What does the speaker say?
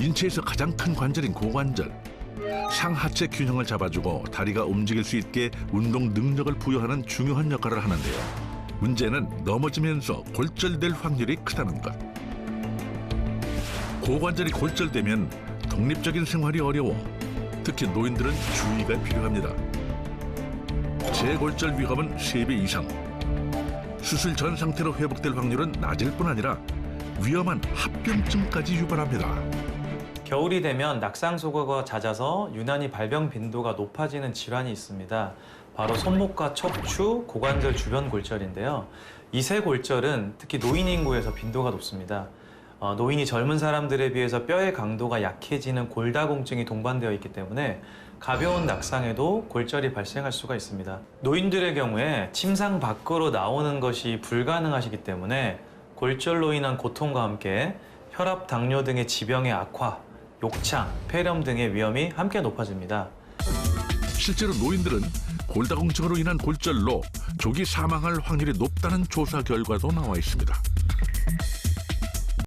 인체에서 가장 큰 관절인 고관절. 상하체 균형을 잡아주고 다리가 움직일 수 있게 운동 능력을 부여하는 중요한 역할을 하는데요. 문제는 넘어지면서 골절될 확률이 크다는 것. 고관절이 골절되면 독립적인 생활이 어려워 특히 노인들은 주의가 필요합니다. 재골절 위험은 3배 이상. 수술 전 상태로 회복될 확률은 낮을 뿐 아니라 위험한 합병증까지 유발합니다. 겨울이 되면 낙상 소거가 잦아서 유난히 발병 빈도가 높아지는 질환이 있습니다. 바로 손목과 척추, 고관절 주변 골절인데요. 이 세 골절은 특히 노인 인구에서 빈도가 높습니다. 어, 노인이 젊은 사람들에 비해서 뼈의 강도가 약해지는 골다공증이 동반되어 있기 때문에 가벼운 낙상에도 골절이 발생할 수가 있습니다. 노인들의 경우에 침상 밖으로 나오는 것이 불가능하시기 때문에 골절로 인한 고통과 함께 혈압, 당뇨 등의 지병의 악화, 욕창, 폐렴 등의 위험이 함께 높아집니다. 실제로 노인들은 골다공증으로 인한 골절로 조기 사망할 확률이 높다는 조사 결과도 나와 있습니다.